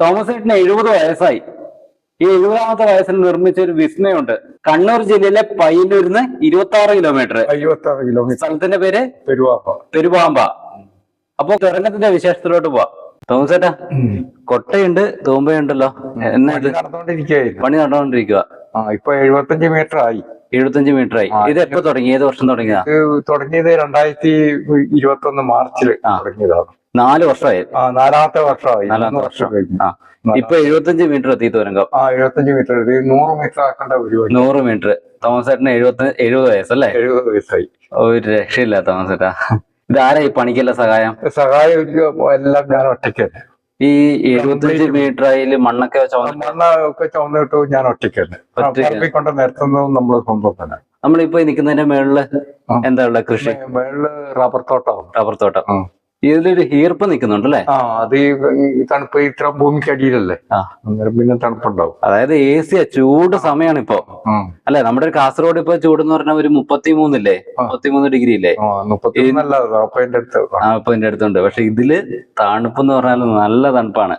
Thomas ഏട്ടന് എഴുപത് വയസ്സായി. ഈ എഴുപതാമത്തെ വയസ്സിൽ നിർമ്മിച്ച ഒരു വിസ്മയുണ്ട്. കണ്ണൂർ ജില്ലയിലെ പയ്യന്നൂരിന്ന് ഇരുപത്തി ആറ് കിലോമീറ്റർ. അയ്യത്തി ആറ് കിലോമീറ്റർ. സ്ഥലത്തിന്റെ പേര്? പെരുവാമ്പ. അപ്പൊ തുരങ്കത്തിന്റെ വിശേഷത്തിലോട്ട് പോവാം. തോമസ് ഏട്ടാ കൊട്ടയുണ്ട് തൂമ്പയുണ്ടല്ലോ. എന്നാ ഇത്? നടന്നുകൊണ്ടിരിക്കുകയായിരുന്നു. പണി നടന്നുകൊണ്ടിരിക്കുക ആ ഇപ്പൊ എഴുപത്തഞ്ച് മീറ്റർ ആയി. എഴുപത്തഞ്ച് മീറ്റർ ആയി. ഇത് എപ്പോ തുടങ്ങി? ഏത് വർഷം തുടങ്ങിയതാ? തുടങ്ങിയത് രണ്ടായിരത്തി ഇരുപത്തി ഒന്ന് മാർച്ചിൽ. തുടങ്ങിയതാണ് നാല് വർഷമായി. നാലാമത്തെ വർഷമായി. നാലാമത്തെ വർഷം. ഇപ്പൊ എഴുപത്തഞ്ച് മീറ്റർ എത്തി തുരങ്കം. ആ എഴുപത്തഞ്ച് മീറ്റർ നൂറ് മീറ്റർ ആക്കേണ്ട പരിപാടി. നൂറ് മീറ്റർ തോമസ് ഏട്ടന് എഴുപത്തി എഴുപത് വയസ്സല്ലേ? എഴുപത് വയസ്സായി. ഒരു രക്ഷയില്ല തോമസ് ഏട്ടാ. ഇതാരാ ഈ പണിക്കല്ല സഹായം? സഹായം എല്ലാം ഞാൻ ഒറ്റയ്ക്കന്നെ ഈ എഴുപത്തഞ്ച് മീറ്റർ ആയാലും മണ്ണൊക്കെ മണ്ണൊക്കെ ചുമന്നിട്ട് ഞാൻ ഒറ്റയ്ക്കന്നെ ഒറ്റയ്ക്ക്. പറമ്പിക്കൊണ്ട് നിരത്തുന്നതും നമ്മൾ സ്വന്തം തന്നെ നമ്മളിപ്പോ നിൽക്കുന്നതിന്റെ മേളിൽ. എന്താ ഉള്ള കൃഷി മേളിൽ റബ്ബർ തോട്ടം റബ്ബർ തോട്ടം. ഇതിലൊരു ഹീർപ്പ് നിൽക്കുന്നുണ്ട് അല്ലേ ആ അത് ഈ തണുപ്പ് ഇത്ര ഭൂമിക്കടിയിലല്ലേ അടിയിലല്ലേ? അന്നേരം പിന്നെ തണുപ്പുണ്ടാവും. അതായത് എ സി ചൂട് സമയമാണ് ഇപ്പൊ. അല്ലെ നമ്മുടെ കാസർഗോഡ് ഇപ്പൊ ചൂട് എന്ന് പറഞ്ഞാൽ ഒരു മുപ്പത്തിമൂന്നില്ലേ? മുപ്പത്തി മുപ്പത്തിമൂന്ന് ഡിഗ്രി ഇല്ലേ അപ്പൊ എന്റെ അടുത്തുണ്ട്. പക്ഷെ ഇതിൽ തണുപ്പ് എന്ന് പറഞ്ഞാൽ നല്ല തണുപ്പാണ്.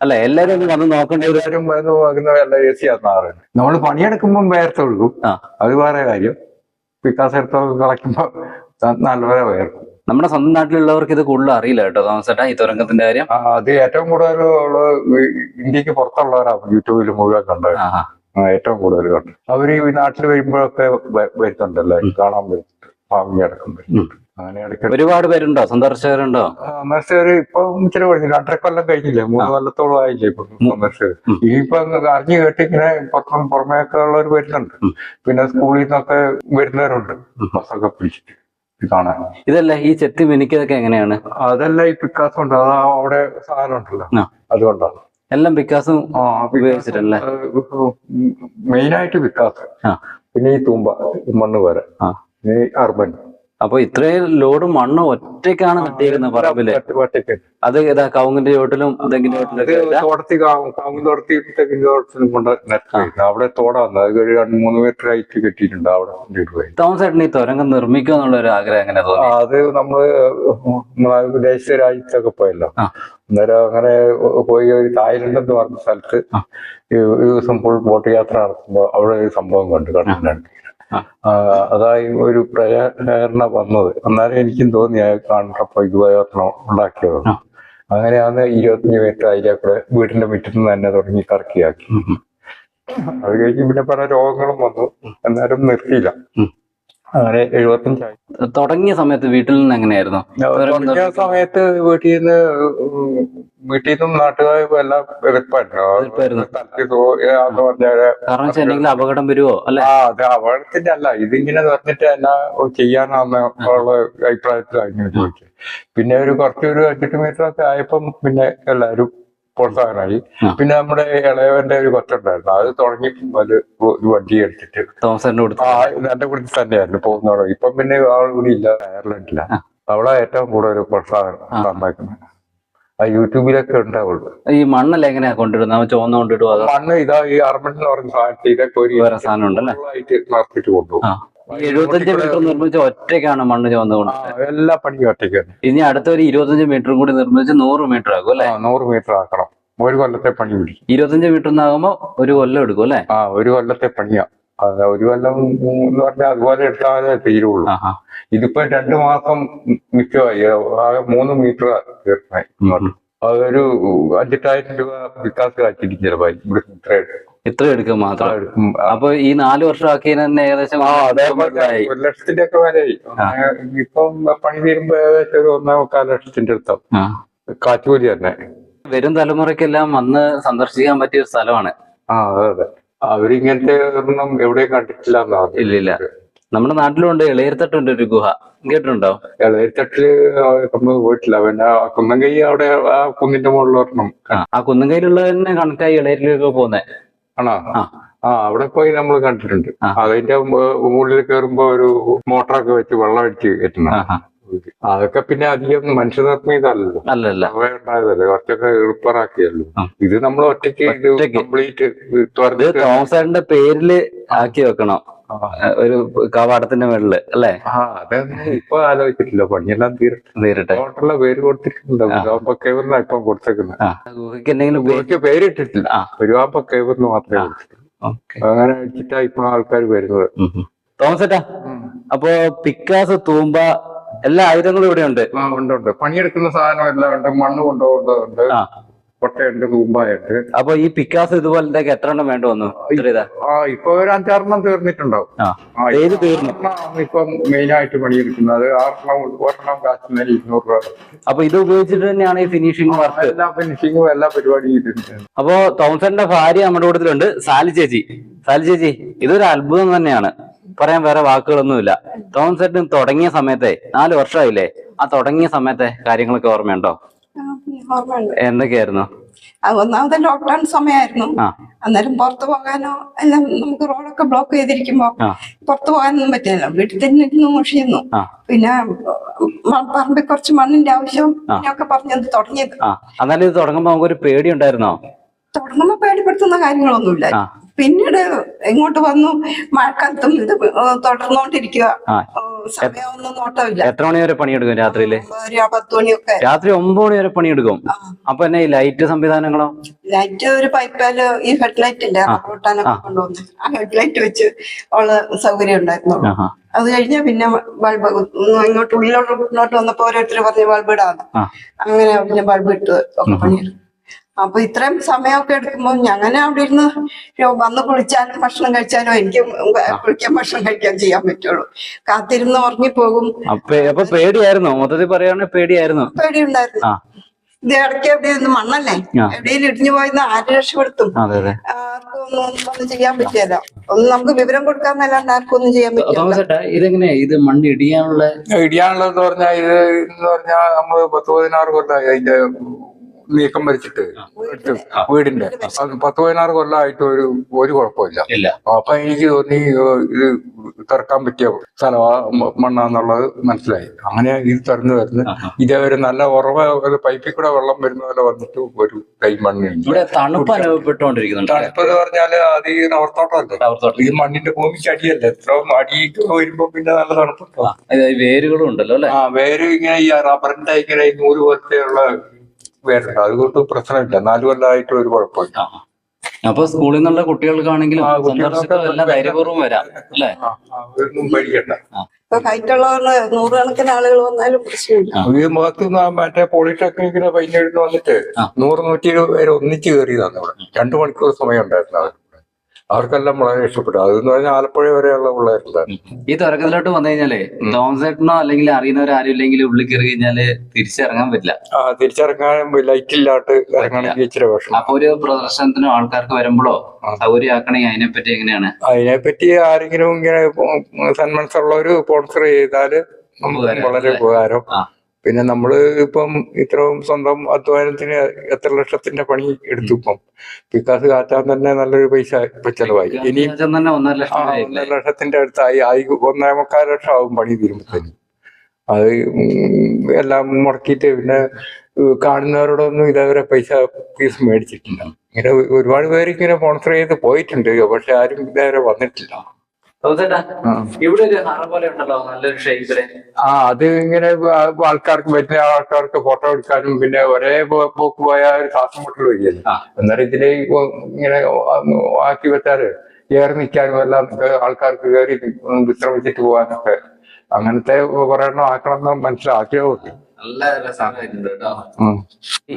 അല്ല എല്ലാരും വന്ന് നോക്കേണ്ട? എല്ലാവരും വന്ന് എ സി ആറ് നമ്മൾ പണിയെടുക്കുമ്പോൾ വേർത്തൊള്ളൂ ആ. അത് വേറെ കാര്യം. വികാസ് എടുത്തൊക്കെ കളയ്ക്കുമ്പോ നല്ലപോലെ വേർക്കും നമ്മുടെ സ്വന്തം നാട്ടിലുള്ളവർക്ക് ഇത് കൂടുതൽ അറിയില്ല കേട്ടോ തോമസേട്ടാ ഈ തുരങ്കത്തിന്റെ കാര്യം. അത് ഏറ്റവും കൂടുതൽ ഇന്ത്യയ്ക്ക് പുറത്തുള്ളവരാണ് യൂട്യൂബിൽ മുഴുവൻ കണ്ടത്. ഏറ്റവും കൂടുതൽ കണ്ടു അവർ ഈ നാട്ടിൽ വരുമ്പോഴൊക്കെ വരുത്തണ്ടല്ലോ വരുന്നുണ്ടല്ലോ? കാണാൻ വരുന്നുണ്ട്. അടക്കം ഒരുപാട് പേരുണ്ടോ? സന്ദർശകരുണ്ടോ? സന്ദർശകർ ഇപ്പൊ ഇച്ചിരി കഴിഞ്ഞു രണ്ടര കൊല്ലം കഴിഞ്ഞില്ലേ? മൂന്ന് കൊല്ലത്തോളം ആയില്ലേ ഇപ്പൊ സന്ദർശകർ. ഇനിയിപ്പൊ അറിഞ്ഞു കേട്ട് ഇങ്ങനെ പുറമേക്കുള്ളവർ വരുന്നുണ്ട്. പിന്നെ സ്കൂളിൽ നിന്നൊക്കെ വരുന്നവരുണ്ട് ബസ്സൊക്കെ പിടിച്ചിട്ട്. കാണാൻ. ഇതല്ല ഈ ചെത്തി മിനിക്കതൊക്കെ എങ്ങനെയാണ്? അതല്ല ഈ പിക്കാസ് ഉണ്ട്. അത് അവിടെ സാധനം ഉണ്ടല്ലോ. അതുകൊണ്ടാണ്. എല്ലാം പിക്കാസും ആ ഉപയോഗിച്ചിട്ടല്ലേ? മെയിനായിട്ട് പിക്കാസ് പിന്നെ ഈ തൂമ്പ മണ്ണ് വരെ. അർബൻ അപ്പൊ ഇത്രയും ലോഡ് മണ്ണ് ഒറ്റയ്ക്കാണ് കിട്ടിയിരുന്നത് പറമ്പിൽ. അത് ഏതാ കവുങ്ങിന്റെ ചോട്ടിലും തെങ്ങിന്റെ ഇല്ല? തോടത്തി കാവും തോടത്തി തെങ്ങിന്റെ തോടത്തിനും കൊണ്ട് അവിടെ തോടാന്ന് അത് രണ്ട് മൂന്ന് മീറ്റർ ഹൈറ്റ് കെട്ടിയിട്ടുണ്ട്. അവിടെ കൊണ്ടിടുവായി തോമസ് ഏട്ടന് ഈ തുരങ്കം നിർമ്മിക്കുക എന്നുള്ള ഒരു ആഗ്രഹം എങ്ങനെ തോന്നി? അത് നമ്മൾ വിദേശ രാജ്യത്തൊക്കെ പോയല്ലോ. അന്നേരം അങ്ങനെ പോയി ഒരു തായ്ലൻഡ് എന്ന് പറഞ്ഞ സ്ഥലത്ത് ഈ ദിവസം ഫുൾ ബോട്ട് യാത്ര നടത്തുമ്പോ അവിടെ ഒരു സംഭവം കണ്ടു. കണ്ടിട്ടുണ്ട് അതായി ഒരു പ്രേരണ വന്നത് അന്നേരം എനിക്കും തോന്നി അയാൾ കണ്ടപ്പോ ഇത് ഉണ്ടാക്കിയത്. അങ്ങനെയാണ് ഇരുപത്തഞ്ച് മീറ്റർ അതിലെ കൂടെ വീടിന്റെ മുറ്റത്ത് നിന്ന് തന്നെ തുടങ്ങി കറക്കിയാക്കി. അത് കഴിഞ്ഞ് പിന്നെ പല രോഗങ്ങളും വന്നു എന്നാലും നിർത്തിയില്ല. അങ്ങനെ എഴുപത്തഞ്ചായി തുടങ്ങിയ സമയത്ത് വീട്ടിൽ നിന്ന് എങ്ങനെയായിരുന്നു? തുടങ്ങിയ സമയത്ത് വീട്ടിൽ നിന്ന് വീട്ടിൽ നിന്നും നാട്ടുകാരും എല്ലാം എതിർപ്പായിരുന്നു. അപകടം വരുമോ അല്ലെ? ആ അത് അപകടത്തിന്റെ അല്ല. ഇതിങ്ങനെ പറഞ്ഞിട്ട് എന്നാ ചെയ്യാനാന്ന് ഉള്ള അഭിപ്രായത്തിലായിരുന്നു ചോദിച്ചത്. പിന്നെ ഒരു കുറച്ചൊരു അഞ്ചെട്ട് മീറ്റർ ഒക്കെ ആയപ്പം പിന്നെ എല്ലാരും പ്രോത്സാഹനമായി പിന്നെ നമ്മുടെ ഇളയവന്റെ ഒരു കൊച്ചുണ്ടായിരുന്നു. അത് തുടങ്ങി അത് ഒരു വണ്ടി എടുത്തിട്ട്. തോമസ് ഏട്ടന്റെ കൊടുത്തു. ആ എന്റെ കൂടെ തന്നെയായിരുന്നു പോകുന്നവിടെ ഇപ്പം പിന്നെ ആൾ കൂടി ഇല്ല അയർലൻഡില്ല അവളാ ഏറ്റവും കൂടുതൽ പ്രോത്സാഹനം നന്നാക്കുന്നത് ആ യൂട്യൂബിലൊക്കെ ഉണ്ടാവുള്ളൂ. ഈ മണ്ണല്ല എങ്ങനെയാ കൊണ്ടിടുന്നത് ചുവന്ന കൊണ്ടിടുവോ? മണ്ണ് ഇതാ ഈ അർബൻ എന്ന് പറഞ്ഞ സാധനത്തിൽ ഇതൊക്കെ ഒരു സാധനം ഉണ്ടല്ലേ? നടത്തിട്ട് കൊണ്ടുപോകും. എഴുപത്തഞ്ച് മീറ്റർ നിർമ്മിച്ച ഒറ്റയ്ക്കാണ് മണ്ണ് ചുവന്ന് ആ, കൊണ്ട് എല്ലാ പണിയും ഒറ്റയ്ക്കാണ്. ഇനി അടുത്ത ഒരു ഇരുപത്തഞ്ച് മീറ്ററും കൂടി നിർമ്മിച്ച് നൂറ് മീറ്റർ ആകും അല്ലെ? നൂറ് മീറ്റർ ആക്കണം. ഒരു കൊല്ലത്തെ പണി പിടിക്കും ഇരുപത്തഞ്ച് മീറ്റർ എന്നാകുമ്പോ ഒരു കൊല്ലം എടുക്കും അല്ലെ? ആ ഒരു കൊല്ലത്തെ പണിയാ. ഒരു കൊല്ലം എന്ന് പറഞ്ഞാൽ അതുപോലെ എടുത്താലേ തീരുള്ളൂ. ഇതിപ്പോ രണ്ടു മാസം മിക്കമായി മൂന്ന് മീറ്റർ തീർന്നായി അതൊരു അഞ്ചെട്ടായിരം രൂപ വികാസ് കാച്ചിരിക്കും ചിലവായി ഇവിടെ ഇത്ര എടുക്കും. ഇത്ര എടുക്കും. മാത്രം. അപ്പൊ ഈ നാല് വർഷം ആക്കി തന്നെ ഏകദേശം. ഒരു ലക്ഷത്തിന്റെ ഒക്കെ വരെ ഇപ്പം പണി തീരുമ്പോ ഏകദേശം ഒരു ഒന്നേ മുക്കാൽ ലക്ഷത്തിന്റെ അടുത്താവും ആ. കാറ്റുകൂലി തന്നെ. വരും തലമുറയ്ക്കെല്ലാം വന്ന് സന്ദർശിക്കാൻ പറ്റിയ ഒരു സ്ഥലമാണ്. ആ അതെ അതെ. അവരിങ്ങനത്തെ ഒന്നും എവിടെയും കണ്ടിട്ടില്ല ഇല്ല, ഇല്ല. നമ്മുടെ നാട്ടിലുണ്ട് ഇളയർത്തട്ടുണ്ട് ഒരു ഗുഹ. കേട്ടിട്ടുണ്ടോ? ഇളയർത്തട്ടിൽ നമ്മൾ പോയിട്ടില്ല. പിന്നെ കുന്നംകൈ അവിടെ ആ കുന്നിന്റെ മുകളിൽ ഒരെണ്ണം ആ, കുന്നംകൈയിലുള്ളതന്നെ തന്നെ ആയി ഇളയരിലേക്ക് പോകുന്നത് ആണോ? ആ. അവിടെ പോയി നമ്മൾ കണ്ടിട്ടുണ്ട്. അതിന്റെ മുകളിൽ കയറുമ്പോ ഒരു മോട്ടറൊക്കെ വെച്ച് വെള്ളം അടിച്ച് കയറ്റണം അതൊക്കെ പിന്നെ അധികം അവ ഉണ്ടായതല്ലേ. കുറച്ചൊക്കെ എളുപ്പറാക്കിയല്ലോ. ഇത് നമ്മൾ ഒറ്റയ്ക്ക് ഇത് കംപ്ലീറ്റ് തോമസ് പേരിൽ ആക്കി വെക്കണം. ഒരു കവാടത്തിന്റെ മേളിൽ അല്ലേ? അതൊന്നും ഇപ്പൊ ആലോചിച്ചിട്ടില്ല. പണിയെല്ലാം തീരട്ടെ. നേരിട്ട് ഹോട്ടലിലെ പേര് കൊടുത്തിട്ടുണ്ട്. ഇപ്പം കൊടുത്തേക്കുന്നത്. ഗുഹയ്ക്ക് എന്തെങ്കിലും ഗുഹയ്ക്ക് പേരിട്ടിട്ടില്ല. ആ. ഗുരുവാമ്പ കേവ് എന്ന് മാത്രമേ. അങ്ങനെ വെച്ചിട്ടാ ഇപ്പൊ ആൾക്കാർ വരുന്നത്. ഉം. അപ്പോ പിക്കാസ് തൂമ്പ എല്ലാ ആയുധങ്ങളും ഇവിടെ ഉണ്ട് ഉണ്ട് ഉണ്ട്. പണിയെടുക്കുന്ന സാധനം എല്ലാം ഉണ്ട്. മണ്ണ് കൊണ്ടുപോകുന്നതുണ്ട്. കൊട്ടയുണ്ട് കൂമ്പായുണ്ട് അപ്പൊ ഈ പിക്കാസ് ഇതുപോലത്തെ എത്ര എണ്ണം വേണ്ട വന്നു? ആ ഇപ്പൊ ഒരു അഞ്ചാറെണ്ണം തീർന്നിട്ടുണ്ടാവും. ഏത് ഇപ്പൊ തീർന്നു? ഇപ്പം മെയിൻ ആയിട്ട് പണിയെടുക്കുന്നത് ആറെണ്ണം ഒരെണ്ണം കാശുന്നതിന് ഇരുന്നൂറ് രൂപ. അപ്പൊ ഇത് ഉപയോഗിച്ചിട്ട് തന്നെയാണ് ഈ ഫിനിഷിംഗ് വർക്ക് എല്ലാ ഫിനിഷിങ്ങും എല്ലാ പരിപാടിയും ചെയ്തിട്ടുണ്ട്. അപ്പോ തോമസന്റെ ഭാര്യ നമ്മുടെ കൂട്ടത്തിലുണ്ട് സാലി ചേച്ചി. സാലി ചേച്ചി ഇതൊരു അത്ഭുതം തന്നെയാണ്. പറയാൻ വേറെ വാക്കുകളൊന്നുമില്ല. തോമസേട്ടൻ തുടങ്ങിയ സമയത്തെ നാല് വർഷമായില്ലേ? ആ തുടങ്ങിയ സമയത്തെ കാര്യങ്ങളൊക്കെ ഓർമ്മയുണ്ട്? എന്തൊക്കെയായിരുന്നു? ഒന്നാമത് ലോക്ക്ഡൌൺ സമയമായിരുന്നു. അന്നേരം പുറത്തു പോകാനോ എല്ലാം നമുക്ക് റോഡൊക്കെ ബ്ലോക്ക് ചെയ്തിരിക്കുമ്പോ പുറത്തു പോകാനൊന്നും പറ്റില്ല വീട്ടിൽ തന്നെ ഇരുന്ന് മുഷിയുന്നു പിന്നെ പറമ്പിൽ കുറച്ച് മണ്ണിന്റെ ആവശ്യം ഒക്കെ പറഞ്ഞത് തുടങ്ങിയത്. അന്നാലും ഇത് തുടങ്ങുമ്പോ നമുക്കൊരു പേടി ഉണ്ടായിരുന്നോ തുടങ്ങുമ്പോ പേടിപ്പെടുത്തുന്ന കാര്യങ്ങളൊന്നുമില്ല പിന്നീട് ഇങ്ങോട്ട് വന്നു മഴക്കാലത്തും ഇത് തുടർന്നുകൊണ്ടിരിക്കുക സമയമൊന്നും നോട്ടമില്ല. എത്ര മണി വരെ പണിയെടുക്കും രാത്രിയിൽ? പത്ത് മണിയൊക്കെ. രാത്രി ഒമ്പത് മണി വരെ പണിയെടുക്കും. അപ്പൊ എന്നെ ലൈറ്റ് സംവിധാനങ്ങളോ? ലൈറ്റ് ഒരു പൈപ്പാൽ ഈ ഹെഡ്ലൈറ്റ് ഇല്ല? റബ്ബൂട്ടാനൊക്കെ കൊണ്ടുവന്ന്. ആ ഹെഡ്ലൈറ്റ് വെച്ച് ഉള്ള സൗകര്യം ഉണ്ടായിരുന്നു അത് കഴിഞ്ഞ പിന്നെ ബൾബ് ഇങ്ങോട്ട് ഉള്ളിലോട്ട് ഉള്ളിലോട്ട് വന്നപ്പോ ഓരോരുത്തർ പറഞ്ഞ് ബൾബ് ഇടാന്ന്. അങ്ങനെ പിന്നെ ബൾബ് ഇട്ട് ഒക്കെ പണിയെടുക്കും അപ്പൊ ഇത്രയും സമയമൊക്കെ എടുക്കുമ്പോൾ ഞങ്ങനെ അവിടെ ഇരുന്ന് വന്ന് കുളിച്ചാലും ഭക്ഷണം കഴിച്ചാലും എനിക്ക് കുളിക്കാൻ ഭക്ഷണം കഴിക്കാൻ ചെയ്യാൻ പറ്റുള്ളൂ. കാത്തിരുന്ന് ഉറങ്ങിപ്പോകും. അപ്പൊ പേടിയായിരുന്നു? മൊത്തത്തിൽ പറയുകയാണെങ്കിൽ പേടിയായിരുന്നു? പേടിയുണ്ടായിരുന്നു. ഇത് ഇടയ്ക്ക് എവിടെയൊന്നും മണ്ണല്ലേ. എവിടെയും ഇടിഞ്ഞു പോയെന്ന് ആര് രക്ഷപ്പെടുത്തും? ഒന്നും ഒന്നും ചെയ്യാൻ പറ്റിയല്ല ഒന്ന് നമുക്ക് വിവരം കൊടുക്കാന്നല്ലാണ്ട് ആർക്കും ഒന്നും ചെയ്യാൻ പറ്റില്ല. ഇതെങ്ങനെയാ ഇത് മണ്ണ് ഇടിയാനുള്ള ഇടിയാനുള്ളതെന്ന് പറഞ്ഞാൽ ഇത് എന്ന് പറഞ്ഞാൽ നമ്മൾ പത്ത് പതിനാറ് കൊല്ലായി അതിന്റെ നീക്കം വരച്ചിട്ട് വീടിന്റെ. പത്ത് പതിനാറ് കൊല്ലമായിട്ട് ഒരു ഒരു കുഴപ്പമില്ല. അപ്പൊ എനിക്ക് തോന്നി ഇത് തിറക്കാൻ പറ്റിയ സ്ഥലമാ മണ്ണാന്നുള്ളത് മനസ്സിലായി. അങ്ങനെ ഇത് തുറന്നു വരുന്നു ഇതേ ഇതേവരെ നല്ല ഉറവ ഒരു പൈപ്പിൽ കൂടെ വെള്ളം വരുന്ന പോലെ വന്നിട്ട് ഒരു കൈ മണ്ണുണ്ട് ഇവിടെ തണുപ്പ് അനുഭവപ്പെട്ടുകൊണ്ടിരിക്കുന്നുണ്ട് തണുപ്പ് എന്ന് പറഞ്ഞാൽ അത് ഈ റവർത്തോട്ടമല്ലേ ഈ മണ്ണിന്റെ ഭൂമിക്ക് അടിയല്ലേ എത്ര അടിയിട്ട് വരുമ്പോ പിന്നെ നല്ല തണുപ്പുണ്ടോ വേരുകളും ഉണ്ടല്ലോ അല്ലെ? ആ വേര് ഇങ്ങനെ ഈ റബ്ബറിന്റെ ഇങ്ങനെ ഈ നൂൽ പോലത്തെയുള്ള വേരുണ്ട് അതുകൊണ്ട് പ്രശ്നമില്ല. നാല് കൊല്ലമായിട്ട് ഒരു കുഴപ്പമില്ല. അപ്പൊ സ്കൂളിൽ നിന്നുള്ള കുട്ടികൾക്കാണെങ്കിലും സന്ദർശിക്കാൻ ധൈര്യപൂർവം വരാം അല്ലെ? പേടിക്കണ്ട. ഇപ്പൊ ഹൈറ്റുള്ളവര് നൂറുകണക്കിന് ആളുകൾ വന്നാലും പ്രശ്നമില്ല. ഈ മുഖത്ത് നിന്ന് മറ്റേ പോളിടെക്നിക്കിന് പൈനെഴുന്ന് വന്നിട്ട്. നൂറ് നൂറ്റി ഇരുപത് പേര് ഒന്നിച്ച് കയറിയതാണ് ഇവിടെ. രണ്ടു മണിക്കൂർ സമയം ഉണ്ടായിരുന്നു അവർക്ക്. അവർക്കെല്ലാം വളരെ ഇഷ്ടപ്പെട്ടു. അതെന്ന് പറഞ്ഞാൽ ആലപ്പുഴ വരെയുള്ള പിള്ളേരുണ്ടായിരുന്നു ഈ തുറക്കത്തിലോട്ട് വന്നു കഴിഞ്ഞാലേ തോമസ് അല്ലെങ്കിൽ അറിയുന്നവരാരും ഇല്ലെങ്കിൽ ഉള്ളിൽ കയറി കഴിഞ്ഞാൽ തിരിച്ചിറങ്ങാൻ പറ്റില്ല. ആ തിരിച്ചിറങ്ങാൻ ലൈറ്റ് ഇല്ലാട്ട് ഇറങ്ങണമെങ്കിൽ ഇച്ചിരി വിഷമം. അപ്പൊ ഒരു പ്രദർശനത്തിനോ ആൾക്കാർക്ക് വരുമ്പോഴോ സൗകര്യമാക്കണേ അതിനെപ്പറ്റി എങ്ങനെയാണ്? അതിനെപ്പറ്റി ആരെങ്കിലും ഇങ്ങനെ സന്മനസ്സുള്ളവര് സ്പോൺസർ ചെയ്താൽ വളരെ? ഉപകാരം. പിന്നെ നമ്മൾ ഇപ്പം ഇത്രയും സ്വന്തം അധ്വാനത്തിന് എത്ര ലക്ഷത്തിന്റെ പണി എടുത്തു ഇപ്പം? വികാസ് കാറ്റാൻ തന്നെ നല്ലൊരു പൈസ ഇപ്പൊ ചെലവായി. ഇനി ഒന്നര? ഒന്നര ലക്ഷത്തിന്റെ അടുത്തായി. ആയി ഒന്നേ മുക്കാൽ ലക്ഷം ആവും പണി തീരുമ്പത്തേന്. അത് എല്ലാം മുടക്കിയിട്ട് പിന്നെ കാണുന്നവരോടൊന്നും ഇതേവരെ പൈസ ഫീസ് മേടിച്ചിട്ടില്ല. ഇങ്ങനെ ഒരുപാട് പേര് ഇങ്ങനെ സ്പോൺസർ ചെയ്ത് പോയിട്ടുണ്ട്. പക്ഷെ ആരും ഇതേവരെ വന്നിട്ടില്ല. ഇവിടെ ഒരു ഹറ പോലെ ഉണ്ടല്ലോ നല്ലൊരു ഷേപ്പിൽ ആ അത് ഇങ്ങനെ ആൾക്കാർക്ക് വരുന്ന ആൾക്കാർക്ക് ഫോട്ടോ എടുക്കാനും പിന്നെ ഒരേ പോക്ക് പോയ ഒരു മുട്ടൽ വരികയല്ലേ. അന്നേരം ഇതിലെ ഇങ്ങനെ ആക്കി വെച്ചാൽ ഏറി നിൽക്കാനും എല്ലാം ആൾക്കാർക്ക് കയറി വിശ്രമിച്ചിട്ട് പോകാനൊക്കെ അങ്ങനത്തെ കുറെ എണ്ണം ആക്കണം എന്ന് മനസ്സിലാക്കിയോ നല്ല രസമായിട്ടുണ്ട് കേട്ടോ. ഉം.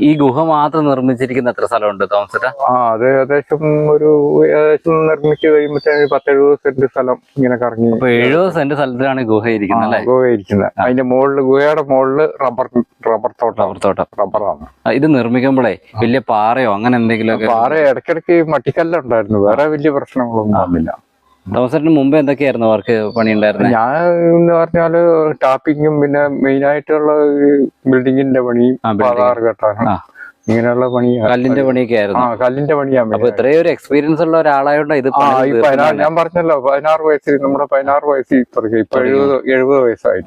ഈ ഗുഹ മാത്രം നിർമ്മിച്ചിരിക്കുന്ന എത്ര സ്ഥലമുണ്ട് തോമസ് ഏട്ടാ ആ അത് ഏകദേശം ഒരു ഏകദേശം നിർമ്മിച്ചു കഴിയുമ്പോഴത്തേന് പത്തെഴുപത് സെന്റ് സ്ഥലം ഇങ്ങനെ കറങ്ങി. അപ്പൊ എഴുപത് സെന്റ് സ്ഥലത്തിലാണ് ഗുഹ ഇരിക്കുന്നത് അല്ലെ? ഇരിക്കുന്നത് അതിന്റെ മുകളിൽ ഗുഹയുടെ മുകളിൽ റബ്ബർ റബ്ബർ തോട്ടം. റബ്ബർ തോട്ടം. റബ്ബറാണ് ഇത് നിർമ്മിക്കുമ്പോഴേ വലിയ പാറയോ അങ്ങനെ എന്തെങ്കിലും പാറ ഇടയ്ക്കിടയ്ക്ക് മട്ടിക്കല്ലുണ്ടായിരുന്നു വേറെ വലിയ പ്രശ്നങ്ങളൊന്നും വന്നില്ല തോമസ് ഏട്ടന് മുമ്പ് എന്തൊക്കെയായിരുന്നു വർക്ക് പണി ഉണ്ടായിരുന്നത് ഞാൻ എന്ന് പറഞ്ഞാൽ ടാപ്പിങ്ങും പിന്നെ മെയിൻ ആയിട്ടുള്ള ബിൽഡിങ്ങിന്റെ പണിയും. കെട്ടാനും. ഇങ്ങനെയുള്ള പണി കല്ലിന്റെ പണിയൊക്കെ ആയിരുന്നു കല്ലിന്റെ പണിയാണ് അപ്പൊ ഇത്രയും ഒരു എക്സ്പീരിയൻസ് ഉള്ള ഒരാളായോണ്ട് ഇത്. ഞാൻ പറഞ്ഞല്ലോ പതിനാറ് വയസ്സിൽ നമ്മുടെ പതിനാറ് വയസ്സിൽ തുടങ്ങി ഇപ്പൊ. എഴുപത് എഴുപത് വയസ്സായി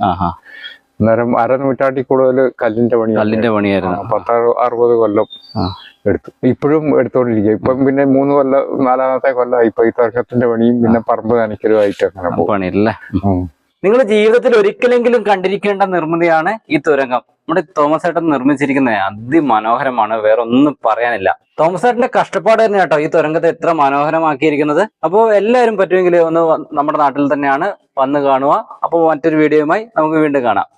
അന്നേരം അരനൂറ്റാണ്ടിൽ കൂടുതൽ കല്ലിന്റെ പണി കല്ലിന്റെ പണിയായിരുന്നു പത്ത് അറുപത് കൊല്ലം. എടുത്തു. ഇപ്പോഴും എടുത്തോണ്ടിരിക്കുക ഇപ്പം പിന്നെ മൂന്ന് കൊല്ലം നാലാമത്തെ കൊല്ലം ഇപ്പൊ ഈ തർക്കത്തിന്റെ പണിയും പിന്നെ പറമ്പ് നനയ്ക്കലുമായിട്ട് അങ്ങനെ പണിയല്ലേ. നിങ്ങൾ ജീവിതത്തിൽ ഒരിക്കലെങ്കിലും കണ്ടിരിക്കേണ്ട നിർമ്മിതിയാണ് ഈ തുരങ്കം. നമ്മുടെ തോമസ് ഏട്ടൻ നിർമ്മിച്ചിരിക്കുന്ന അതിമനോഹരമാണ്. വേറെ ഒന്നും പറയാനില്ല. തോമസ് ഏട്ടന്റെ കഷ്ടപ്പാട് തന്നെ കേട്ടോ ഈ തുരങ്കത്തെ എത്ര മനോഹരമാക്കിയിരിക്കുന്നത്. അപ്പോൾ എല്ലാവരും പറ്റുമെങ്കിൽ ഒന്ന് നമ്മുടെ നാട്ടിൽ തന്നെയാണ് വന്ന് കാണുക. അപ്പോൾ മറ്റൊരു വീഡിയോയുമായി നമുക്ക് വീണ്ടും കാണാം.